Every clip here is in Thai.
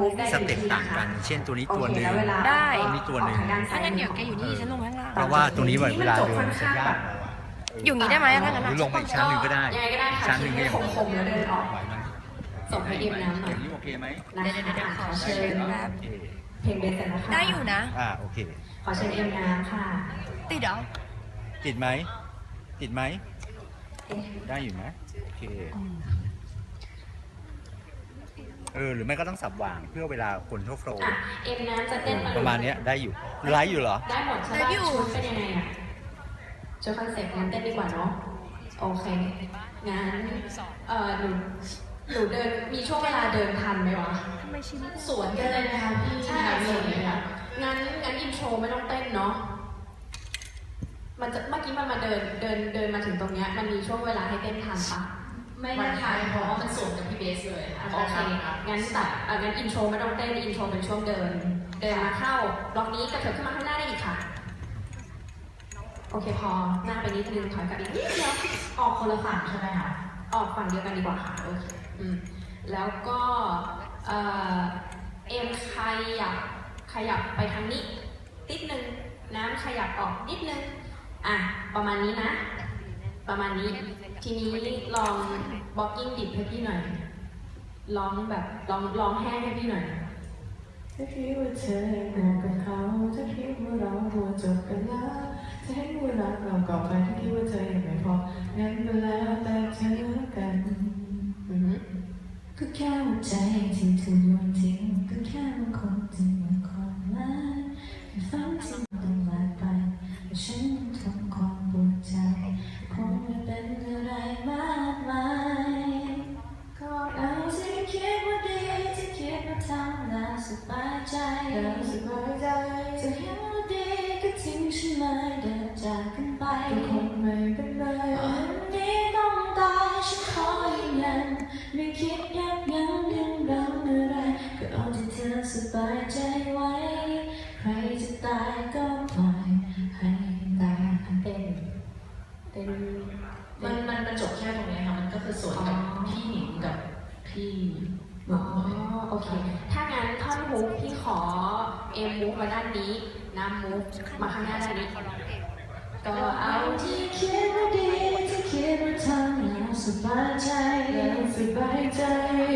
ถ้าเราวางมุไว้กได้สเต็ปต่างกัน เช่นตัวนี้ตัวหนึ่งโอเคแล้วเวลาได้ตัวนี้ตัวหนึ่งออกทาด้านซ้ถ้างั้นเดี๋ยวแกอยู่นี่ฉันลงข้างล่างเพราะว่าตัวนี้เวลาเดินค่อนมันจะข้างยาแบกบอยู่อย่างนี้ได้ไหมถ้างั้นหรือลงไปอีกชั้นหนึ่งก็ได้ยังไงก็ได้อีกค่ะชั้นหนึ่งก็ให้ยังคมๆแล้วเดินออกไหวไหมส่งให้เอ็มน้ำหน่ออยย่างนี้โอเคไหมนะเดี๋ยวเดี๋ยวเดี๋ยวคะขขออเชิเชิญญแป๊บโอเคเพลงเบสเสร็จแล้วค่ะได้อยู่นะอ่าโอเคขอเชิญเอ็มน้ำค่ะติดเหรอติดไหมติดไหมได้อยู่ไหมโอเค เออหรือไม่ก็ต้องสับวางเพื่อเวลาคนเข้าโฟล์อะเอ็มน้ำจะเต้นประมาณเนี้ยได้อยู่ไลฟ์อยู่เหรอ ได้หมดใช่ได้ไหมอยู่ชุดเป็นยังไงอะชุดคอนเซ็ปต์งั้นเต้นดีกว่าเนาะโอเคงั้นเออหนูหนูเดินมีช่วงเวลาเดินทันไหมวะทำไมชีวิตสวนกันเลยนะคะพี่ใช่สวนเลยค่ะงั้นงั้นอินโทรไม่ต้องเต้นเนาะมันจะเมื่อกี้มันมาเดินเดินเดินมาถึงตรงเนี้ยมันมีช่วงเวลาให้เต้นทันปะ ไม่ได้ทายเพราะว่ามันสวนกับพี่เบสเลยโอเคงั้นตัดอะงั้นอินโทรไม่ต้องเต้นอินโทรเป็นช่วงเดิน เดินมาเข้าบล็อกนี้กระเถิบขึ้นมาข้างหน้าได้อีกค่ะ โอเคพอหน้าไปนิดนึงถอยกลับอีกนิดเดียวออกคนละฝั่งใช่ไหมคะออกฝั่งเดียวกันดีกว่าค่ะโอเคอืมแล้วก็เอ่อเอ็มขยับขยับไปทางนี้นิดนึงน้ำขยับออกนิดนึงอะประมาณนี้นะ ประมาณนี้ ทีนี้ลองบล็อกกิ้งดิบให้พี่หน่อยร้องแบบร้องร้องแห้งให้พี่หน่อย ถ้าคิดว่าเธอบอกกับเขาถ้าคิดว่าเราควรจบกันแล้วถ้าเห็นว่ารักเราก่อไปถ้าคิดว่าเธอยังไม่พองั้นก็แล้วแต่เธอกันอือหือก็แค่หัวใจที่ถูกโยนทิ้งก็แค่บางคนที่หมดความหมายแค่ฝันที่มันต้องลาไปแต่ฉัน สวนกับพี่หนิงกับพี่อ๋อโอเค ถ้างั้นท่อนฮุกพี่ขอเอ็มมุกมาด้านนี้น้ำมุกมาข้างหน้าด้านนี้ก็เอาที่คิดว่าดีที่คิดว่าทำแล้วสบายใจแล้วสบายใจ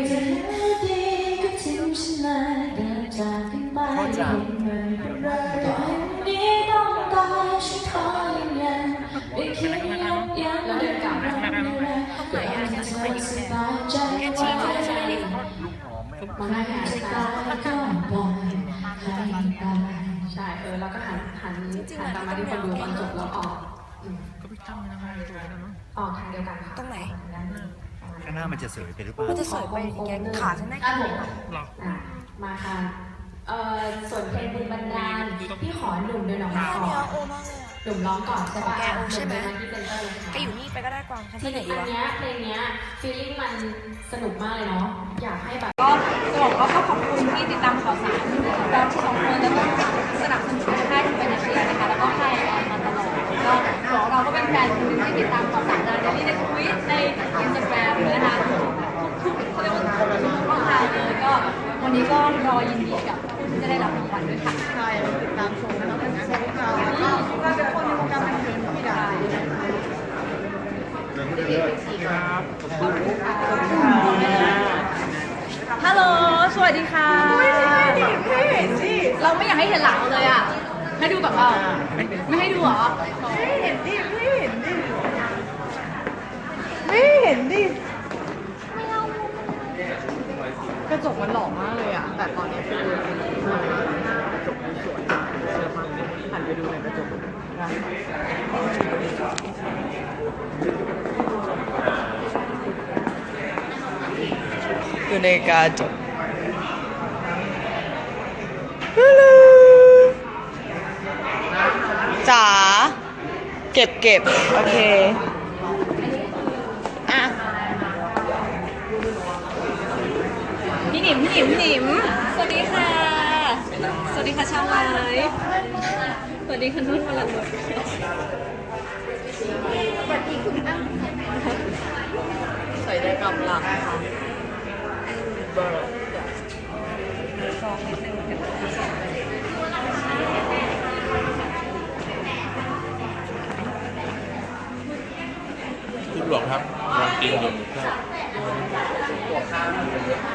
จะเห็นว่าดีก็ทิ้งฉันเลยเดินจากกันไปเข้าใจไม่เป็นไรต่อให้วันนี้ต้องตายฉันขอยืนยันไม่คิดยับยั้งแล้วเดินกลับไม่เป็นไรก็เอาที่เธอสบายใจแกไว้ชี้เขาใช่ไหมดิลูกหอมไหมมาให้หันจะซ้าตายยก็ปล่อยให้ตาใช่เออแล้วก็หันหันหันตามมาที่คนดูตอนจบแล้วออกก็ไปตั้งนะครับออกทางเดียวกันค่ะตรงไหนข้างหน้ามันจะเสยไปหรือเปล่ามันจะสวยไปแกขาฉันได้แค่ไหนอะมาค่ะเอ่อส่วนเพลงบุญบันดาลพี่ขอหนุ่มเดินออกมาก่อน โอ้มากเลยหนุ่มร้องก่อนใช่ปะของแกโอใช่ไหมนุ่เดินมาที่เซนเตอร์เลยค่ะก็อยู่นี่ไปก็ได้กวางฉันทีไปไหนนี้ดีอันวะเนี้ยเพลงเนี้ยฟีลลิ่งมันสนุกมากเลยเนาะอยากให้แบบก็จะบอกว่าก็ขอบคุณที่ติดตามข่าวสารเราสองคนแล้วก็สนับสนุนค่ายทูเป็นอาชีพนะคะแล้วก็ค่ายแอนมาตลอดก็ของเราก็เป็นแฟนคนหนึงที่ติดตามข่าวสารนะเดลี่ในทวิตในอินสตาแกรมนะคะทุกๆเขาเรียกว่าทุกๆช่องทางเลยก็วันนี้ก็รอยินดีกับผู้ที่จะได้รับรางวัลด้วยค่ะใช่ติดตามชมกัน แล้วกันนะเราก็เป็นคนในวงการบันเทิงที่ได้ฮัลโหล สวัสดีค่ะไม่ไม่ไม่เห็นสิเราไม่อยากให้เห็นหลังเราเลยอะ ให้ดูแบบเออไม่ให้ดูเหรอ ไม่เห็นดิไม่เห็นดิไม่เห็นดิกระจกมันหล่อมากเลยอะ แต่ตอนนี้คือกระจกมันสวยเชื่อมาก หันไปดูในกระจกนะอยู่ในกระจกฮัลโหลจ๋าเก็บเก็บโอเคอะพี่หนิมพี่หนิมพี่หนิมสวัสดีค่ะ สวัสดีค่ะชาวไลฟ์ สวัสดีค่ะนุ่นวรนุชใส่ได้กำลังค่ะคุณหลวงครับกำลังกินอยู่ครับไ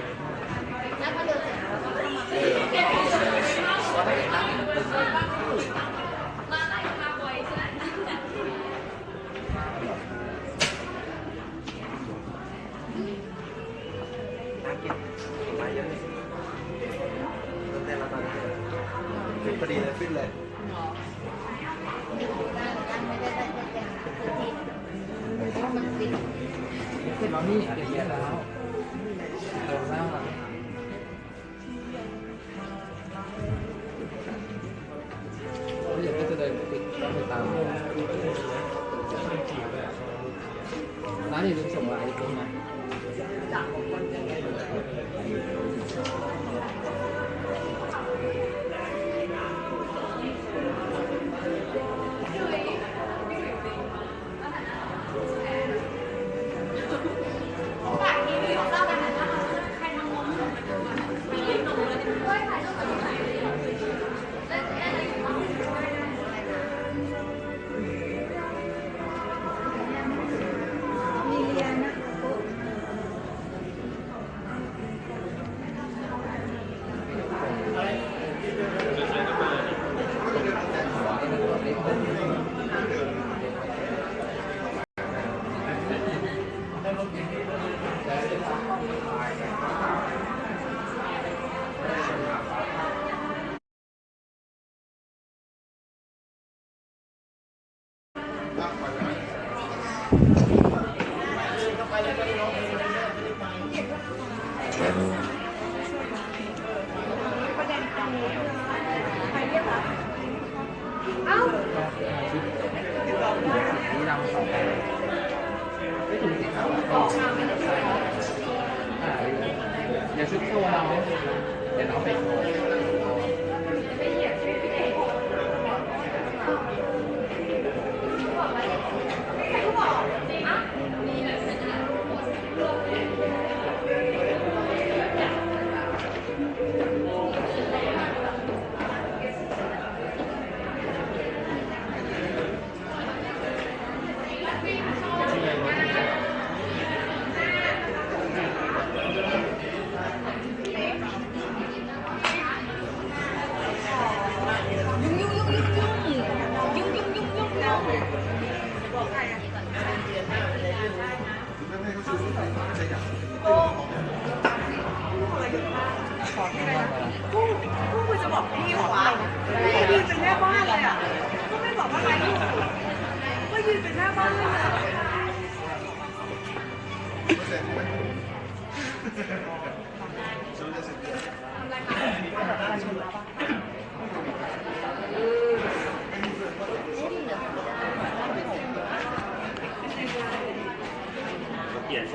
นี่เดี๋ยวเยอะแล้วโตแล้วเราอยากก็จะเดินติดไปตามร้านนี้ลืมส่งมาอีกไหม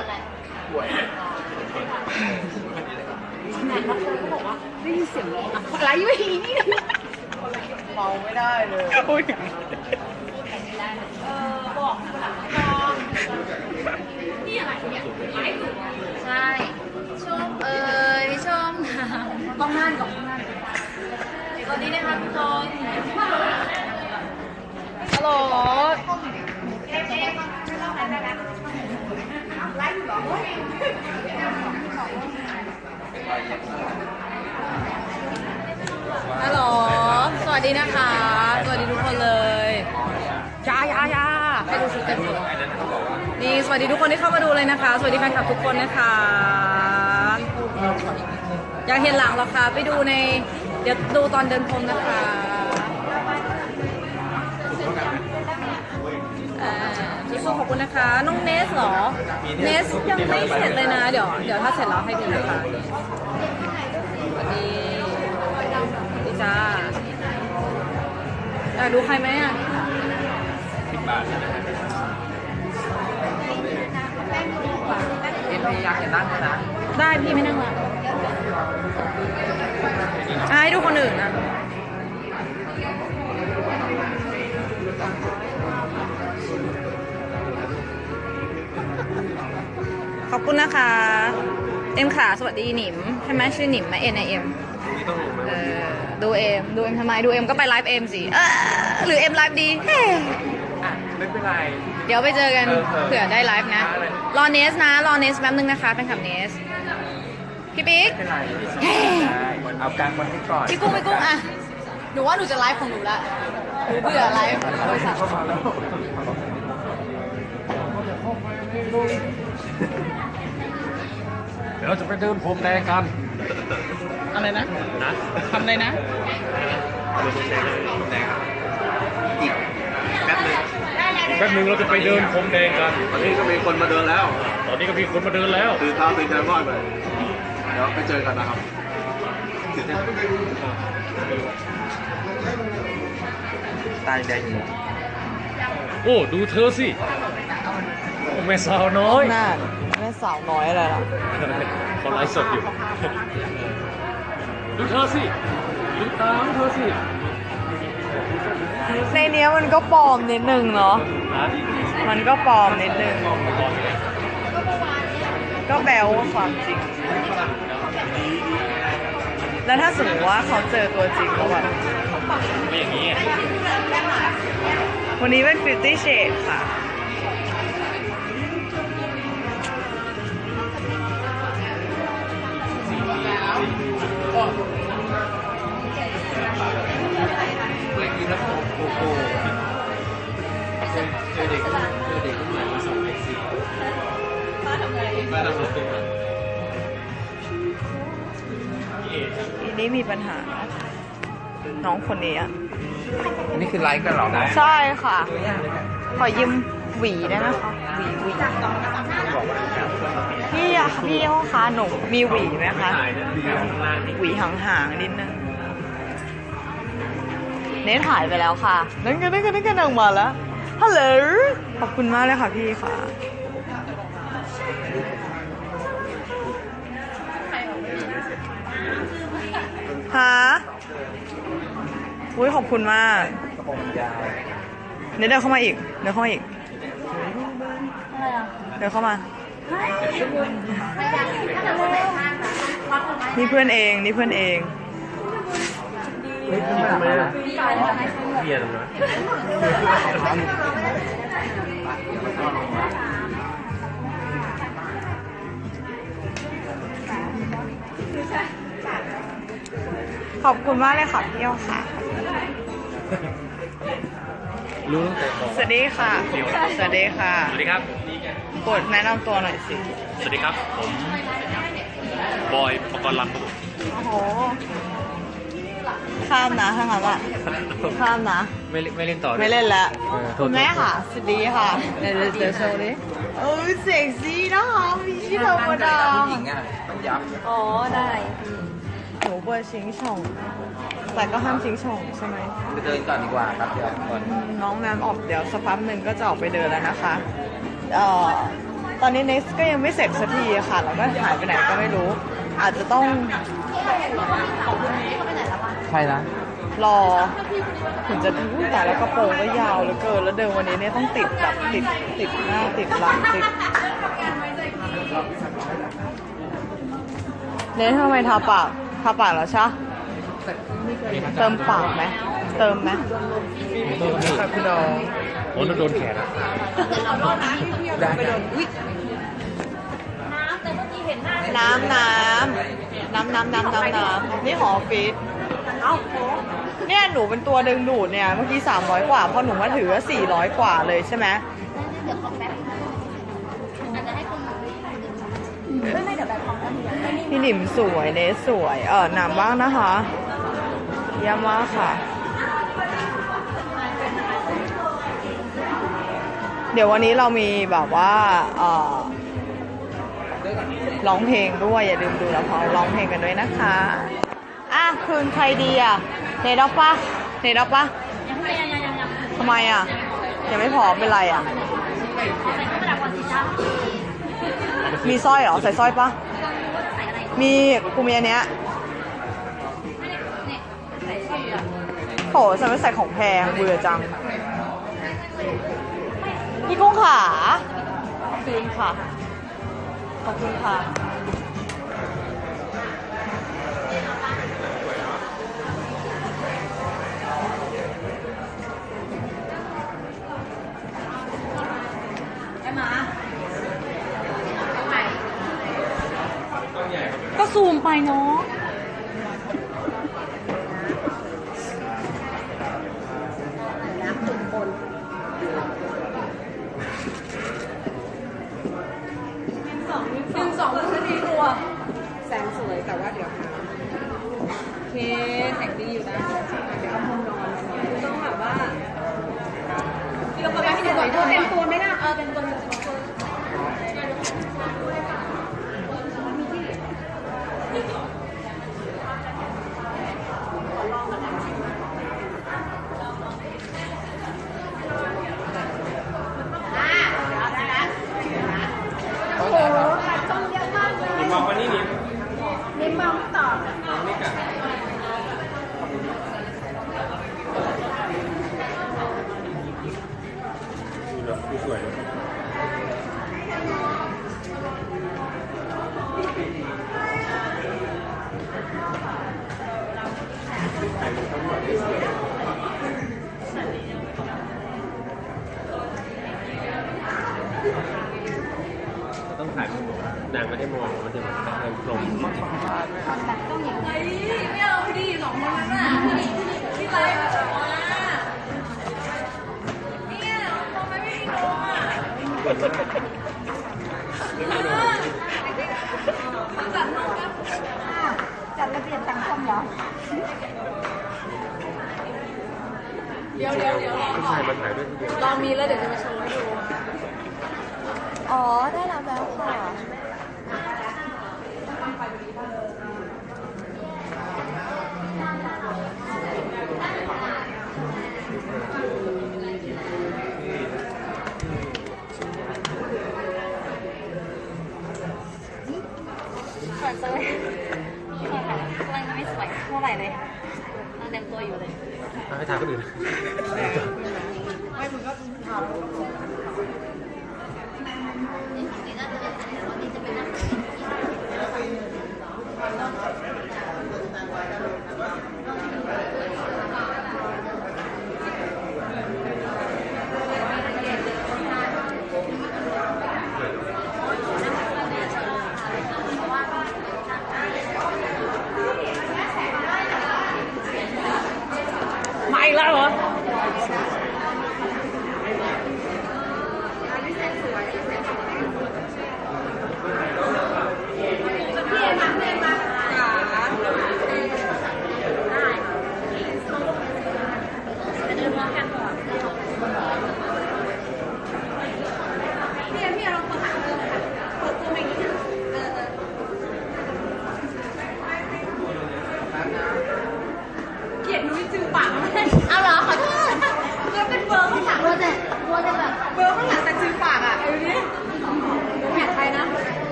ดทำไมอะคะเอกว่ามาก่อนเจอชิ้นเมาไม่ได้เลยเออบอกนะคะนี่อะไรเนี่ยไลฟ์อยู่ใช่ชมเอ่ยชมต้องนั่นก่อนต้องนั่นสวัสดีนะคะทุกคนฮัลโหล ฮัลโหล สวัสดีนะคะ สวัสดีทุกคนเลยจ้าจ้าจ้าให้ดูชุดเต็มตัวนี่สวัสดีทุกคนที่เข้ามาดูเลยนะคะ สวัสดีแฟนคลับทุกคนนะคะ อยากเห็นหลังเหรอคะ ไปดูใน เดี๋ยวดูตอนเดินพรมนะคะ ขอบคุณนะคะ น้องเนสเหรอ เนสยังไม่เสร็จเลยนะ เดี๋ยว เดี๋ยวถ้าเสร็จแล้วให้ดูนะคะสวัสดีสวัสดีจ้าอยากดูใครไหมอะสิบบาทใช่ไหมเอ็นพีอยากเห็นนั่งนะ ได้พี่ไม่นั่งละอะให้ดูคนอื่นนะ คุณนะคะ เอ็มขาสวัสดีหนิมใช่ไหมชื่อหนิมไหม N I M เออดูเอ็มดูเอ็มทำไมดูเอ็มก็ไปไลฟ์เอ็มสิเออหรือเอ็มไลฟ์ดีเฮ้อะไม่เป็นไร เดี๋ยวไปเจอกันเออเออเผื่อได้ไลฟ์นะรอเนสนะ รอเนสแป๊บนึงนะคะเป็นขับเนส พี่ปิ๊ก ไม่เป็นไรเฮ้เอากลางวันให้ก่อนพี่กุ้งพี่กุ้งอะหนูว่าหนูจะไลฟ์ของหนูละหนูเบื่อไลฟ์บริษัทเดี๋ยวเราจะไปเดินพรมแดงกันอะไรนะนะทำอะไรนะแป๊บนึงเราจะไปเดินพรมแดงกันตอนนี้ก็มีคนมาเดินแล้ว ตอนนี้ก็มีคนมาเดินแล้วตื่นเท้าตื่นใจมากเลยเดี๋ยวไปเจอกันนะครับตื่นเต้นตายแดงโอ้ดูเธอสิโอ้แม่สาวน้อยหน้าแม่ สาวน้อยอะไรล่ะเขาไลฟ์สดอยู่ ดูเธอสิ ดูตามเธอสิในเนี้ยมันก็ปลอมนิดนึงเนาะนะมันก็ปลอมนิดนึงมองไปก่อนเลยก็แบลว่าความจริง แล้วถ้าสมมติว่าเขาเจอตัวจริงแล้วแบบไม่อย่างนี้อะวันนี้เป็น Fifty Shades ค่ะ เจอเด็กเจอเด็กรุ่นใหม่มาสองเด็กสี่ป้าทำไงป้าทำอะไรทีนี้มีปัญหา น้องคนนี้อะอันนี้คือไลฟ์กันเหรอใช่ค่ะ ขอยืมหวีได้ไหมคะหวีหวี พี่อะพี่พ่อค้าหนูมีหวีไหมคะหวีห่างๆนิดนึงเน้ถ่ายไปแล้วค่ะ นั่นก็นั่นก็นั่นก็นั่งมาแล้วฮัลโหลขอบคุณมากเลยค่ะพี่ค่ะฮะอุ้ยขอบคุณมากเดี๋ยวเดินเข้ามาอีก เดินเข้ามาอีก เดินเข้ามา นี่เพื่อนเองนี่เพื่อนเองเฮ้ยทำไมทำไมอะเบียร์ทำไมขอบคุณมากเลยค่ะพี่เอวค่ะ รู้ตั้งแต่บอกสวัสดีค่ะ สวัสดีค่ะ สวัสดีครับ กดแนะนำตัวหน่อยสิ สวัสดีครับ ผมบอยปกรณ์ลำครับผมโอ้โห ข้ามนะถ้างั้นอะข้ามนะ ไม่เล่นไม่เล่นต่อด้วยไม่เล่นแล้วเออโทษคุณแม่ค่ะ สวัสดีค่ะ เดี๋ยวเดี๋ยวโชว์ดิโอ้ยเซ็กซี่นะคะมีที่ธรรมดาอ๋อ ได้หนูเปิดชิงช่อง แต่ก็ห้ามชิงช่องใช่ไหม ไปเดินก่อนดีกว่าครับเดี๋ยวก่อนน้องแมมออกเดี๋ยวสักพักหนึ่งก็จะออกไปเดินแล้วนะคะ เอ่อตอนนี้เนสก็ยังไม่เสร็จสักทีค่ะ แล้วก็หายไปไหนก็ไม่รู้ อาจจะต้องใช่นะ รอ ถึงจะดูแต่แล้วกระโปรงก็ยาวเหลือเกิน แล้วเดินวันนี้เนี่ยต้องติดแบบติดติดหน้าติดหลังติดเนสทำไมทาปากทาปากแล้วใช่ปะเติมปากไหม เติมไหมพี่น้องโอ้โดนแขนอะน้ำน้ำน้ำน้ำน้ำน้ำน้ำนี่หอออฟฟิศเนี่ยหนูเป็นตัวดึงดูดเนี่ยเมื่อกี้300กว่าพอหนูมาถือว่า400กว่าเลยใช่ไหมพี่หนิมสวยเนสสวยเออหนามบ้างนะคะเยี่ยมมากค่ะ เดี๋ยววันนี้เรามีแบบว่าร้องเพลงด้วยอย่าลืมดูล้วพอร้องเพลงกันด้วยนะคะอะคืนใครดีอะเนดอปะเนดอปะทำไมอะยังไม่พอมเป็นไรอะ มีสร้อยเหรอใส่สร้อยปะมีกูมีอันเนี้ยโถฉันไม่ใส่ของแพงเบื่อจัง พี่กุ้งขาคืนค่ะ ขอบคุณค่ะ ก็ซูมไปเนาะ หนึ่งสองมันดีตัว แสงสวยแต่ว่าเดี๋ยวหาโอเคแสงดีอยู่นะ เดี๋ยวเอามุมนอนต้องแบบว่าพี่ก็พอแล้วพี่จะสวยเต็ม ตัวไหมล่ะเออเต็มตัวเต็มตัว สวย ต้องถ่ายรูปนางไม่ได้มองมันจะมันจะลง ไม่เอาพี่ดีสองคนนั้นน่ะพี่ดีพี่ไลฟ์มาจากว่าเนี่ยทำไมไม่มีนมอะ จัดนมกันจัดระเบียบสังคมเหรอ เดี๋ยวเดี๋ยวเดี๋ยวรอผู้ก่อชายนมาถ่ายด้วยทีเดียวรอมีแล้วเดี๋ยวจะมาโชว์ ไ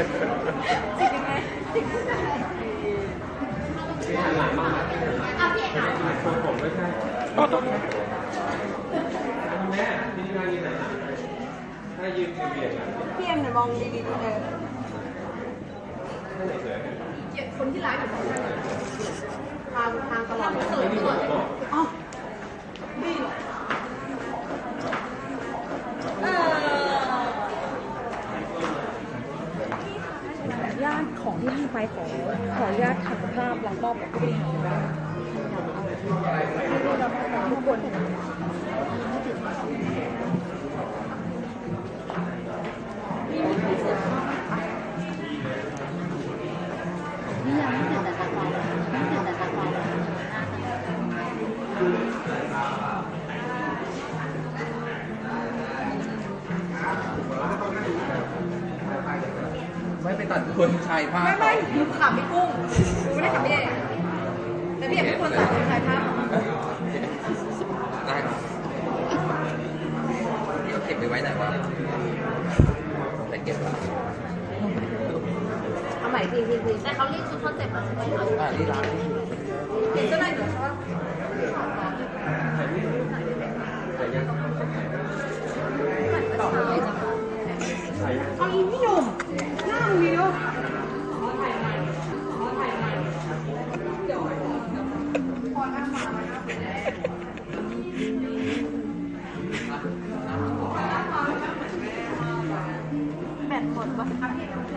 จิกยังไงจิกผู้ชายหลังมากคนผมไม่ใช่แม่ที่นี่มายืนไหนถ้ายืนเบียดๆอะพี่เอ็มเดี๋ยมองดีๆดูเลยถ้าไหนเสือคนที่ไลฟ์อยู่ทางทางตลอดไม่ได้บอกบอกเออ ญาติของที่ให้ไปขอขออนุญาตถ่ายภาพแล้วก็แบผู้บริหารได้ทุกคนไม่ไปตัดคนชายผ้าไม่ไม่หนูขับพี่กุ้ง ขับพี่เอกแต่พี่เอกเป็นคนสั่งคนถ่ายภาพได้ครับนี่เอาเก็บไปไว้ไหนวะแต่เก็บละเอาใหม่พี่พี่พี่แต่เขาเรียกชุดคอนเซ็ปต์มาใช่ไหมคะ อ่านี่ร้าน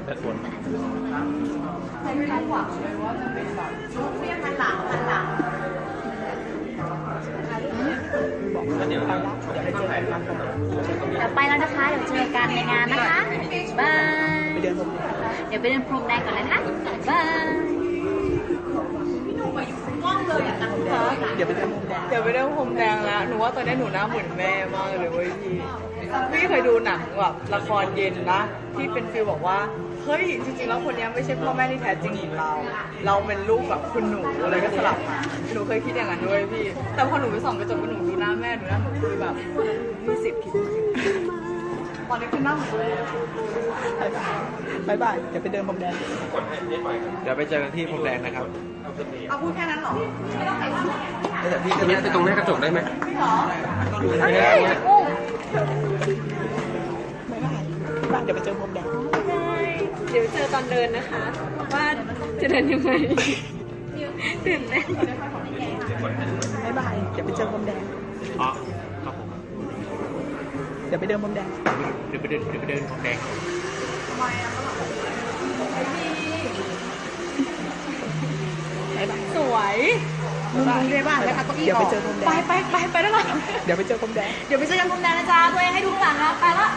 แบบฝนใส่ไม่ได้หวังเลยว่าจะเป็นแบบชุดเรียกมันหลังมันหลังแล้วเดี๋ยวตั้งเดี๋ยวให้ถ่ายรูปเดี๋ยวไปแล้วนะคะ เดี๋ยวเจอกันในงานนะคะบายเดี๋ยวไปเดินพรมแดงก่อนนะคะบายกล้องเลยอะกันแดงเดี๋ยวไปเดินพรมแดงเดี๋ยวไปเดินพรมแดงแล้วหนูว่าตอนนี้หนูหน้าเหมือนแม่มากเลยเว้ยพี่ พี่เคยดูหนังแบบละครเย็นนะ ที่เป็นฟิลบอกว่า เฮ้ย จริงๆ แล้วคนนี้ไม่ใช่พ่อแม่ที่แท้จริงของเรา เราเป็นลูกแบบคุณหนูอะไรก็สลับมาหนูเคยคิดอย่างนั้นด้วยพี่ แต่พอหนูไปส่องกระจกหนูดูหน้าแม่ดูหน้าหนูคือแบบมีสิทธิ์คิดจริงๆตอนนี้คือหน้าเหมือนแม่บายบายเดี๋ยวไปเดินพรมแดงเดี๋ยวไปเจอกันที่พรมแดงนะครับเอาเอาพูดแค่นั้นเหรอแต่พี่จะไปตรงหน้ากระจกได้ไหมไม่ ได้บ้านเดี๋ยวไปเจอพรมแดงเดี๋ยวเจอตอนเดินนะคะ ว่าจะเดินยังไงตื่นเต้นบ๊ายบายเดี๋ยวไปเจอพรมแดงอ๋อครับผมเดี๋ยวไปเดินพรมแดงเดี๋ยวไปเดินเดี๋ยวไปเดินของแดงสวยมึงมึงได้บ้า เรียบ้านแล้วเอาเก้าอี้แดงไปไปไปไปได้ไหมเดี๋ยวไปเจอคมแดงเดี๋ยวไปเจอกันคมแดงนะจ๊ะตัวเองให้ดูข้างหลังนะไปละ